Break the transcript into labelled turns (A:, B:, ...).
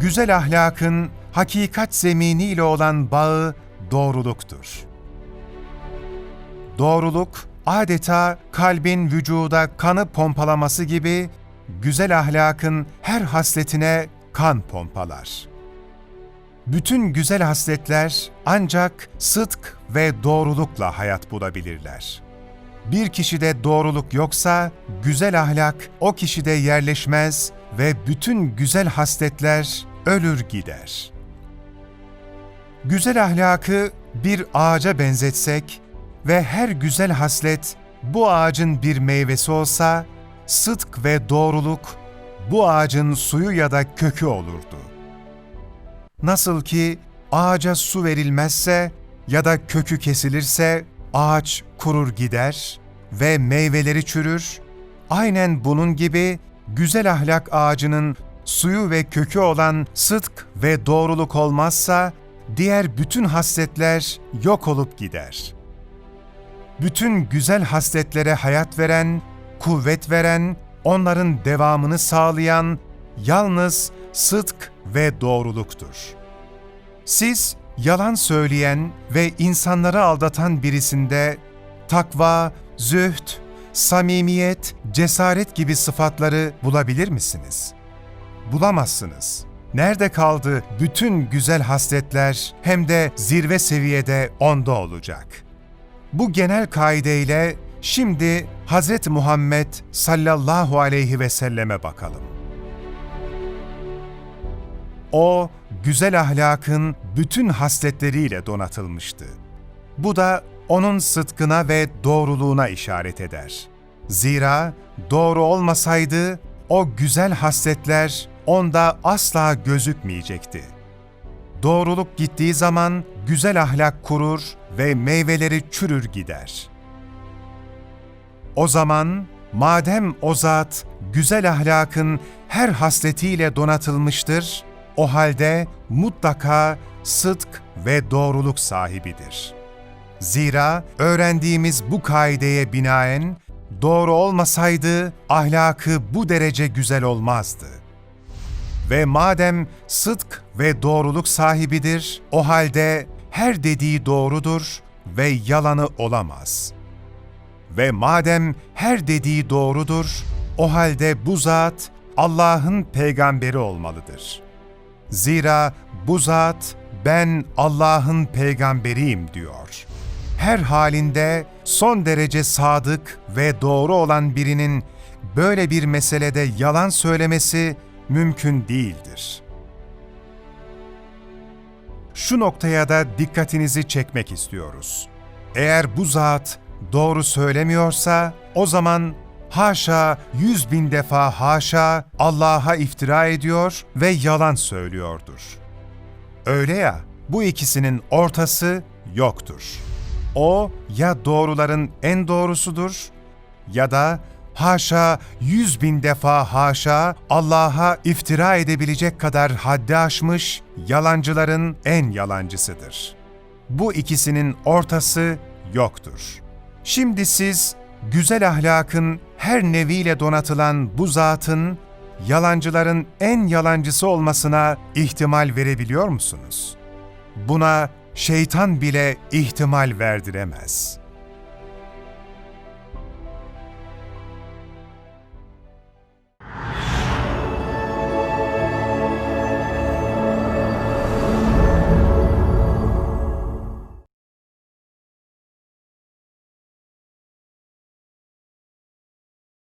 A: güzel ahlakın hakikat zeminiyle olan bağı doğruluktur. Doğruluk adeta kalbin vücuda kanı pompalaması gibi güzel ahlakın her hasletine kan pompalar. Bütün güzel hasletler ancak sıdk ve doğrulukla hayat bulabilirler. Bir kişide doğruluk yoksa güzel ahlak o kişide yerleşmez ve bütün güzel hasletler ölür gider. Güzel ahlakı bir ağaca benzetsek ve her güzel haslet bu ağacın bir meyvesi olsa, sıdk ve doğruluk bu ağacın suyu ya da kökü olurdu. Nasıl ki ağaca su verilmezse ya da kökü kesilirse ağaç kurur gider ve meyveleri çürür, aynen bunun gibi güzel ahlak ağacının suyu ve kökü olan sıdk ve doğruluk olmazsa diğer bütün hasletler yok olup gider. Bütün güzel hasletlere hayat veren, kuvvet veren, onların devamını sağlayan yalnız sıdk ve doğruluktur. Siz yalan söyleyen ve insanları aldatan birisinde takva, zühd, samimiyet, cesaret gibi sıfatları bulabilir misiniz? Bulamazsınız. Nerede kaldı bütün güzel hasletler hem de zirve seviyede onda olacak. Bu genel kaideyle şimdi Hz. Muhammed sallallahu aleyhi ve selleme bakalım. O, güzel ahlakın bütün hasletleriyle donatılmıştı. Bu da onun sıdkına ve doğruluğuna işaret eder. Zira doğru olmasaydı o güzel hasletler onda asla gözükmeyecekti. Doğruluk gittiği zaman güzel ahlak kurur ve meyveleri çürür gider. O zaman madem o zat güzel ahlakın her hasletiyle donatılmıştır, o halde mutlaka sıdk ve doğruluk sahibidir. Zira öğrendiğimiz bu kaideye binaen doğru olmasaydı ahlakı bu derece güzel olmazdı. Ve madem sıdk ve doğruluk sahibidir, o halde her dediği doğrudur ve yalanı olamaz. Ve madem her dediği doğrudur, o halde bu zat Allah'ın peygamberi olmalıdır. Zira bu zat ben Allah'ın peygamberiyim diyor. Her halinde son derece sadık ve doğru olan birinin böyle bir meselede yalan söylemesi mümkün değildir. Şu noktaya da dikkatinizi çekmek istiyoruz. Eğer bu zat doğru söylemiyorsa o zaman haşa yüz bin defa haşa Allah'a iftira ediyor ve yalan söylüyordur. Öyle ya bu ikisinin ortası yoktur. O ya doğruların en doğrusudur ya da haşa yüz bin defa haşa Allah'a iftira edebilecek kadar haddi aşmış yalancıların en yalancısıdır. Bu ikisinin ortası yoktur. Şimdi siz güzel ahlakın her neviyle donatılan bu zatın yalancıların en yalancısı olmasına ihtimal verebiliyor musunuz? Buna şeytan bile ihtimal verdiremez.''